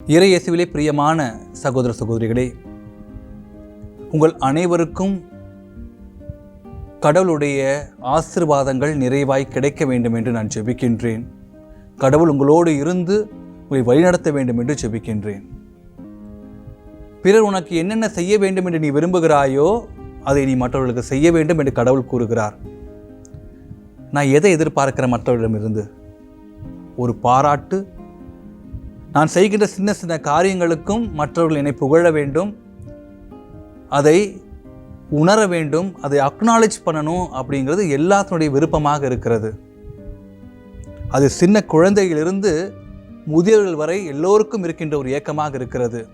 இறையேசுவிலே பிரியமான சகோதர சகோதரிகளே உங்கள் அனைவருக்கும் கடவுளுடைய ஆசிர்வாதங்கள் நிறைவாய் கிடைக்க வேண்டும் என்று நான் ஜெபிக்கின்றேன். கடவுள் உங்களோடு இருந்து உங்களை வழிநடத்த வேண்டும் என்று ஜெபிக்கின்றேன். பிறர் உனக்கு என்னென்ன செய்ய வேண்டும் என்று நீ விரும்புகிறாயோ அதை நீ மற்றவர்களுக்கு செய்ய வேண்டும் என்று கடவுள் கூறுகிறார். நான் எதை எதிர்பார்க்கிறேன் மற்றவர்களிடமிருந்து? ஒரு பாராட்டு நான் செய்கின்ற சின்ன சின்ன காரியங்களுக்கும் மற்றவர்கள் என்னை புகழ வேண்டும் அதை உணர வேண்டும் அதை அக்னாலேஜ் பண்ணணும் அப்படிங்கிறது எல்லாத்தினுடைய விருப்பமாக இருக்கிறது. அது சின்ன குழந்தையிலிருந்து முதியவர்கள் வரை எல்லோருக்கும் இருக்கின்ற ஒரு ஏக்கமாக இருக்கிறது.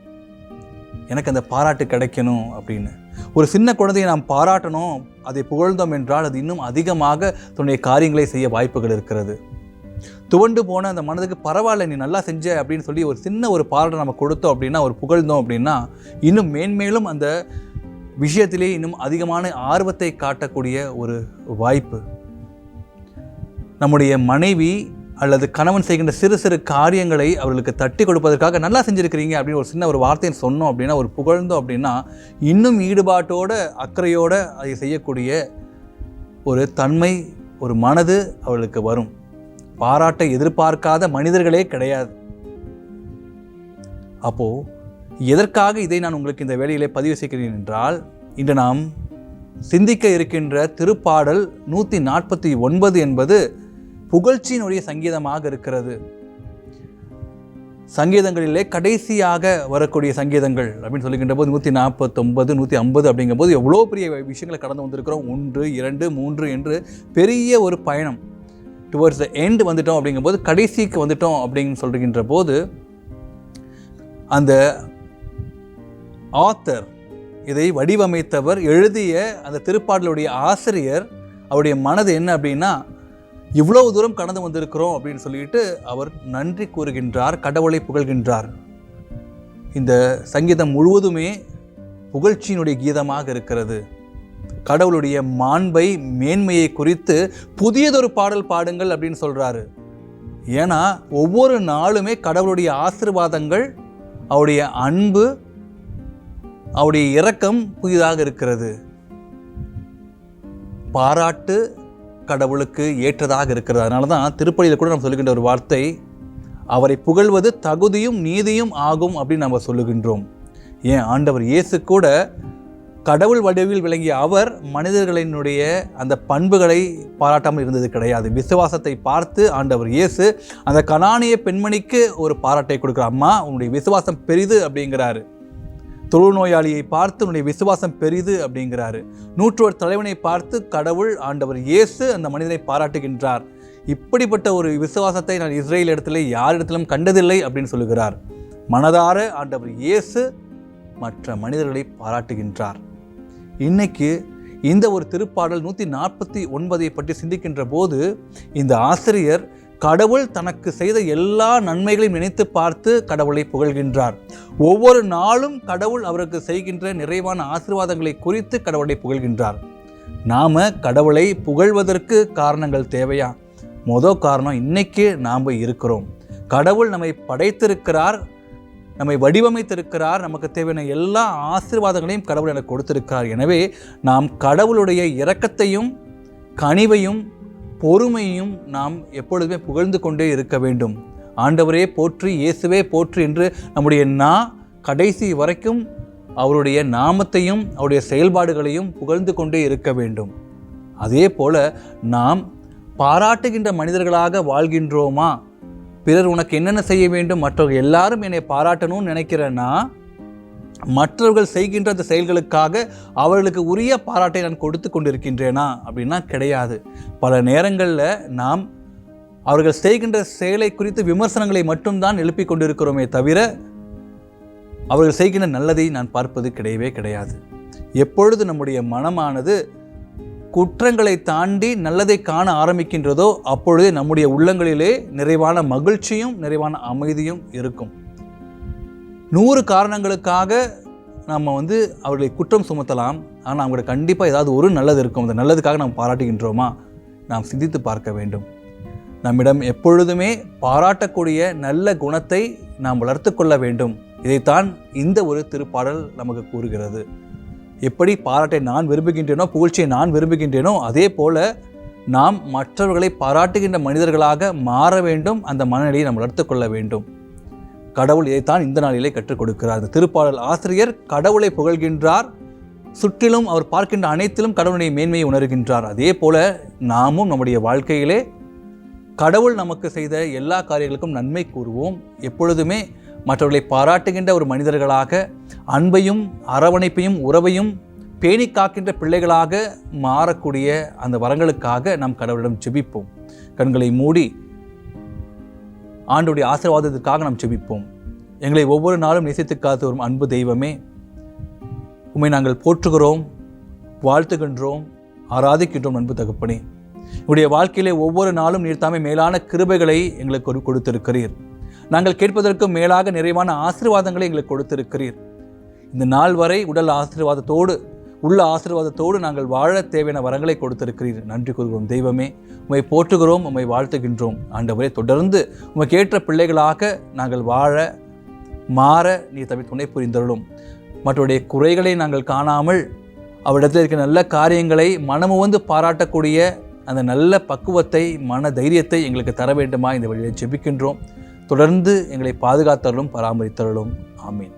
எனக்கு அந்த பாராட்டு கிடைக்கணும் அப்படின்னு. ஒரு சின்ன குழந்தையை நாம் பாராட்டணும் அதை புகழ்ந்தோம் என்றால் அது இன்னும் அதிகமாக தன்னுடைய காரியங்களை செய்ய வாய்ப்புகள் இருக்கிறது. துவண்டு போன அந்த மனதுக்கு பரவாயில்ல நீ நல்லா செஞ்ச அப்படின்னு சொல்லி ஒரு சின்ன ஒரு பாராட்டை நம்ம கொடுத்தோம் அப்படின்னா ஒரு புகழ்ந்தோம் அப்படின்னா இன்னும் மேன்மேலும் அந்த விஷயத்திலே இன்னும் அதிகமான ஆர்வத்தை காட்டக்கூடிய ஒரு வாய்ப்பு. நம்முடைய மனைவி அல்லது கணவன் செய்கின்ற சிறு சிறு காரியங்களை அவர்களுக்கு தட்டி கொடுப்பதற்காக நல்லா செஞ்சுருக்கிறீங்க அப்படின்னு ஒரு சின்ன ஒரு வார்த்தையை சொன்னோம் அப்படின்னா ஒரு புகழ்ந்தோம் அப்படின்னா இன்னும் ஈடுபாட்டோட அக்கறையோடு அதை செய்யக்கூடிய ஒரு தன்மை ஒரு மனது அவர்களுக்கு வரும். பாராட்டை எதிர்பார்க்காத மனிதர்களே கிடையாது. அப்போ எதற்காக இதை நான் உங்களுக்கு இந்த வேலையிலே பதிவு செய்கிறேன் என்றால் இன்று நாம் சிந்திக்க இருக்கின்ற திருப்பாடல் நூற்றி நாற்பத்தி ஒன்பது என்பது புகழ்ச்சியினுடைய சங்கீதமாக இருக்கிறது. சங்கீதங்களிலே கடைசியாக வரக்கூடிய சங்கீதங்கள் அப்படின்னு சொல்லுகின்ற போது நூற்றி நாற்பத்தொம்பது நூற்றி ஐம்பது அப்படிங்கும்போது எவ்வளோ பெரிய விஷயங்களை கடந்து வந்திருக்கிறோம்? ஒன்று இரண்டு மூன்று என்று பெரிய ஒரு பயணம். டுவர்ட்ஸ் த எண்ட் வந்துட்டோம் அப்படிங்கும்போது கடைசிக்கு வந்துட்டோம் அப்படின்னு சொல்கின்ற போது அந்த ஆத்தர் இதை வடிவமைத்தவர் எழுதிய அந்த திருப்பாடலுடைய ஆசிரியர் அவருடைய மனது என்ன அப்படின்னா இவ்வளவு தூரம் கடந்து வந்திருக்கிறோம் அப்படின்னு சொல்லிட்டு அவர் நன்றி கூறுகின்றார் கடவுளை புகழ்கின்றார். இந்த சங்கீதம் முழுவதுமே புகழ்ச்சியினுடைய கீதமாக இருக்கிறது. கடவுளுடைய மாண்பை மேன்மையை குறித்து புதியதொரு பாடல் பாடுங்கள் அப்படின்னு சொல்கிறாரு ஏன்னா ஒவ்வொரு நாளுமே கடவுளுடைய ஆசிர்வாதங்கள் அவருடைய அன்பு அவருடைய இரக்கம் புதிதாக இருக்கிறது. பாராட்டு கடவுளுக்கு ஏற்றதாக இருக்கிறது. அதனால தான் திருப்பலியில் கூட நம்ம சொல்லுகின்ற ஒரு வார்த்தை அவரை புகழ்வது தகுதியும் நீதியும் ஆகும் அப்படின்னு நம்ம சொல்லுகின்றோம். ஏன்? ஆண்டவர் இயேசு கூட கடவுள் வடிவில் விளங்கிய அவர் மனிதர்களினுடைய அந்த பண்புகளை பாராட்டாமல் இருந்தது கிடையாது. விசுவாசத்தை பார்த்து ஆண்டவர் இயேசு அந்த கனானிய பெண்மணிக்கு ஒரு பாராட்டை கொடுக்குற அம்மா உன்னுடைய விசுவாசம் பெரிது அப்படிங்கிறாரு. தொழுநோயாளியை பார்த்து உன்னுடைய விசுவாசம் பெரிது அப்படிங்கிறாரு. நூற்றோர் தலைவனை பார்த்து கடவுள் ஆண்டவர் இயேசு அந்த மனிதனை பாராட்டுகின்றார். இப்படிப்பட்ட ஒரு விசுவாசத்தை நான் இஸ்ரேல் இடத்துல யாரிடத்திலும் கண்டதில்லை அப்படின்னு சொல்லுகிறார். மனதார ஆண்டவர் இயேசு மற்ற மனிதர்களை பாராட்டுகின்றார். இன்னைக்கு இந்த ஒரு திருப்பாடல் நூற்றி நாற்பத்தி ஒன்பதை பற்றி சிந்திக்கின்ற போது இந்த ஆசிரியர் கடவுள் தனக்கு செய்த எல்லா நன்மைகளையும் நினைத்து பார்த்து கடவுளை புகழ்கின்றார். ஒவ்வொரு நாளும் கடவுள் அவருக்கு செய்கின்ற நிறைவான ஆசீர்வாதங்களை குறித்து கடவுளை புகழ்கின்றார். நாம் கடவுளை புகழ்வதற்கு காரணங்கள் தேவையா? மொதல் காரணம் இன்னைக்கு நாம் இருக்கிறோம். கடவுள் நம்மை படைத்திருக்கிறார் நம்மை வடிவமைத்திருக்கிறார் நமக்கு தேவையான எல்லா ஆசீர்வாதங்களையும் கடவுள் எனக்கு கொடுத்திருக்கிறார். எனவே நாம் கடவுளுடைய இரக்கத்தையும் கனிவையும் பொறுமையும் நாம் எப்பொழுதுமே புகழ்ந்து கொண்டே இருக்க வேண்டும். ஆண்டவரே போற்றி இயேசுவே போற்றி என்று நம்முடைய நா கடைசி வரைக்கும் அவருடைய நாமத்தையும் அவருடைய செயல்பாடுகளையும் புகழ்ந்து கொண்டே இருக்க வேண்டும். அதே போல நாம் பாராட்டுகின்ற மனிதர்களாக வாழ்கின்றோமா? பிறர் உனக்கு என்னென்ன செய்ய வேண்டும்? மற்றவர்கள் எல்லாரும் என்னை பாராட்டணும்னு நினைக்கிறேன்னா மற்றவர்கள் செய்கின்ற அந்த செயல்களுக்காக அவர்களுக்கு உரிய பாராட்டை நான் கொடுத்து கொண்டிருக்கின்றேனா? அப்படின்னா கிடையாது. பல நேரங்களில் நாம் அவர்கள் செய்கின்ற செயலை குறித்து விமர்சனங்களை மட்டும்தான் எழுப்பிக் கொண்டிருக்கிறோமே தவிர அவர்கள் செய்கின்ற நல்லதை நான் பார்ப்பது கிடையவே கிடையாது. எப்பொழுது நம்முடைய மனமானது குற்றங்களை தாண்டி நல்லதை காண ஆரம்பிக்கின்றதோ அப்பொழுதே நம்முடைய உள்ளங்களிலே நிறைவான மகிழ்ச்சியும் நிறைவான அமைதியும் இருக்கும். நூறு காரணங்களுக்காக நம்ம வந்து அவர்களை குற்றம் சுமத்தலாம். ஆனால் அவங்களுக்கு கண்டிப்பாக ஏதாவது ஒரு நல்லது இருக்கும். அந்த நல்லதுக்காக நாம் பாராட்டுகின்றோமா? நாம் சிந்தித்து பார்க்க வேண்டும். நம்மிடம் எப்பொழுதுமே பாராட்டக்கூடிய நல்ல குணத்தை நாம் வளர்த்து கொள்ள வேண்டும். இதைத்தான் இந்த ஒரு திருப்பாடல் நமக்கு கூறுகிறது. எப்படி பாராட்டை நான் விரும்புகின்றேனோ புகழ்ச்சியை நான் விரும்புகின்றேனோ அதே போல நாம் மற்றவர்களை பாராட்டுகின்ற மனிதர்களாக மாற வேண்டும். அந்த மனநிலையை நம்ம எடுத்துக்கொள்ள வேண்டும். கடவுள் இதைத்தான் இந்த நாளிலே கற்றுக் கொடுக்கிறார். இந்த திருப்பாடல் ஆசிரியர் கடவுளை புகழ்கின்றார். சுற்றிலும் அவர் பார்க்கின்ற அனைத்திலும் கடவுளுடைய மேன்மையை உணர்கின்றார். அதே போல நாமும் நம்முடைய வாழ்க்கையிலே கடவுள் நமக்கு செய்த எல்லா காரியங்களுக்கும் நன்மை கூறுவோம். எப்பொழுதுமே மற்றவர்களை பாராட்டுகின்ற ஒரு மனிதர்களாக அன்பையும் அரவணைப்பையும் உறவையும் பேணி காக்கின்ற பிள்ளைகளாக மாறக்கூடிய அந்த வரங்களுக்காக நாம் கடவுளிடம் செபிப்போம் கண்களை மூடி ஆண்டுடைய ஆசீர்வாதத்திற்காக நாம் செபிப்போம் எங்களை ஒவ்வொரு நாளும் நேசித்து காத்து வரும் அன்பு தெய்வமே உண்மை நாங்கள் போற்றுகிறோம் வாழ்த்துகின்றோம் ஆராதிக்கின்றோம் அன்பு தகப்பனே. உங்களுடைய வாழ்க்கையிலே ஒவ்வொரு நாளும் நீர் தாமே மேலான கிருபைகளை எங்களுக்கு கொடுத்திருக்கிறீர். நாங்கள் கேட்பதற்கும் மேலாக நிறைவான ஆசீர்வாதங்களை எங்களுக்கு கொடுத்திருக்கிறீர். இந்த நாள் வரை உடல் ஆசீர்வாதத்தோடு உள்ள ஆசீர்வாதத்தோடு நாங்கள் வாழ தேவையான வரங்களை கொடுத்திருக்கிறீர். நன்றி கூறுகிறோம். தெய்வமே உம்மை போற்றுகிறோம் உம்மை வாழ்த்துகின்றோம். ஆண்டவரே தொடர்ந்து உமக்கு ஏற்ற பிள்ளைகளாக நாங்கள் வாழ மாற நீ தமிழ் துணை புரிந்தருளும். மற்றவருடைய குறைகளை நாங்கள் காணாமல் அவரிடத்தில் இருக்கிற நல்ல காரியங்களை மனமுவந்து பாராட்டக்கூடிய அந்த நல்ல பக்குவத்தை மன தைரியத்தை எங்களுக்கு தர வேண்டுமா? இந்த வழியில் ஜெபிக்கின்றோம். தொடர்ந்து எங்களை பாதுகாத்தருளும் பராமரித்தருளும். ஆமீன்.